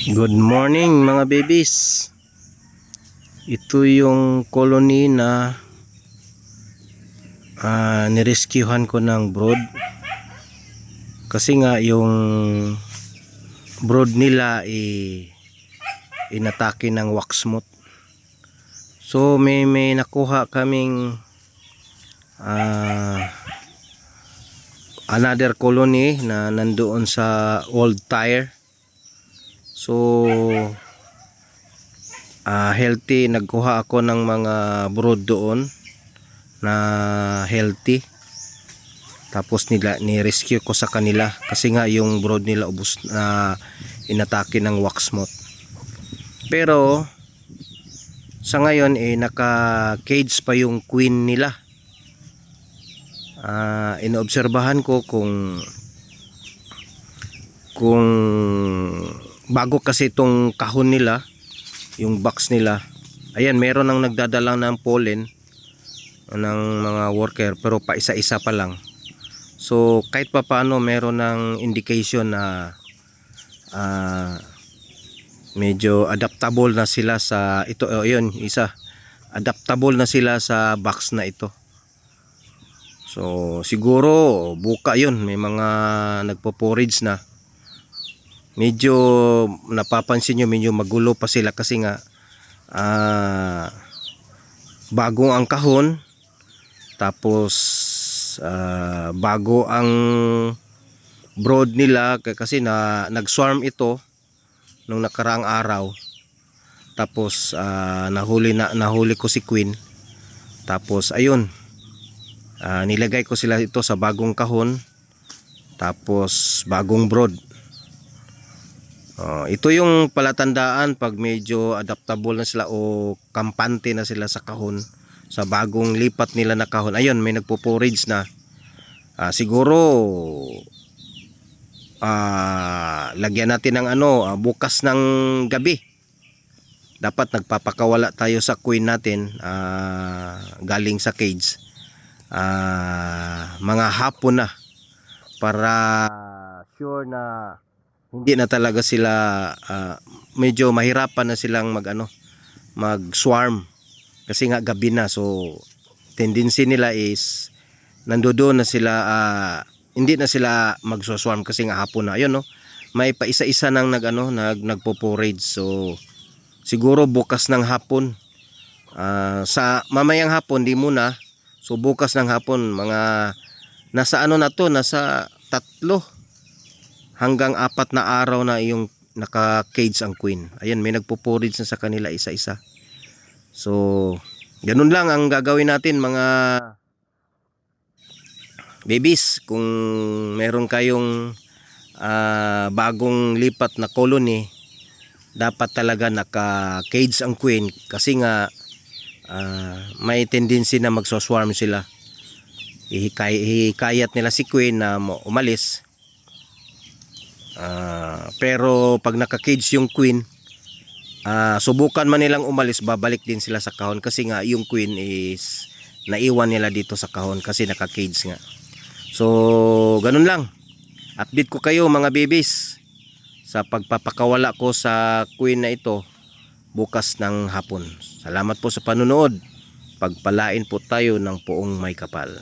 Good morning mga babies. Ito yung colony na ah, nirescuehan ko ng brood. Kasi nga yung brood nila i inatake ng waxmoth. So may may nakuha kaming ah, another colony na nandoon sa old tire. So ah, healthy nagkuha ako ng mga brood doon na healthy. Tapos nila ni-rescue ko sa kanila kasi nga yung brood nila ubos na inatake ng wax moth. Pero sa ngayon eh naka-cage pa yung queen nila. Ah, inoobserbahan ko kung kung bago kasi itong kahon nila yung box nila ayan meron nang nagdadala ng pollen ng mga worker pero pa isa-isa pa lang. So kahit pa paano meron ng indication na ah, medyo adaptable na sila sa ito oh, yun isa. Adaptable na sila sa box na ito. So siguro buka yun. May mga nagpo-forage na medyo napapansin nyo medyo magulo pa sila kasi nga ah bago ang kahon tapos ah, bago ang brood nila kasi na nag-swarm ito nung nakaraang araw. Tapos ah, nahuli na nahuli ko si Queen. Tapos ayun ah, nilagay ko sila ito sa bagong kahon. Tapos bagong brood Oh, ito yung palatandaan pag medyo adaptable na sila o kampante na sila sa kahon sa bagong lipat nila na kahon. Ayun, may nagpo-forage na. Ah, siguro ah, lagyan natin ng ano, ah, bukas ng gabi. Dapat nagpapakawala tayo sa queen natin ah, galing sa cage. Ah, mga hapon na para sure na hindi na talaga sila ah, medyo mahirapan na silang mag ano mag swarm. Kasi nga gabi na so tendency nila is nandoon na sila ah, hindi na sila magso-swarm kasi nga hapon na. Ayun no? May pa isa-isa nang nag ano nag nagpo-forage. So siguro bukas ng hapon ah, sa mamayang hapon di muna. So bukas ng hapon mga nasa ano na to nasa tatlo hanggang apat na araw na yung naka-cage ang queen. Ayan, may nagpo-forage na sa kanila isa-isa. So, ganun lang ang gagawin natin mga babies. Kung meron kayong ah, bagong lipat na colony, dapat talaga naka-cage ang queen kasi nga ah, may tendency na magso-swarm sila. Ihikay, hikayat nila si queen na umalis Ah, pero pag naka-cage yung queen, ah, subukan man nilang umalis, babalik din sila sa kahon kasi nga yung queen is naiwan nila dito sa kahon kasi naka-cage nga. So, ganun lang. Update ko kayo mga babies sa pagpapakawala ko sa queen na ito bukas ng hapon. Salamat po sa panunood. Pagpalain po tayo ng poong may kapal.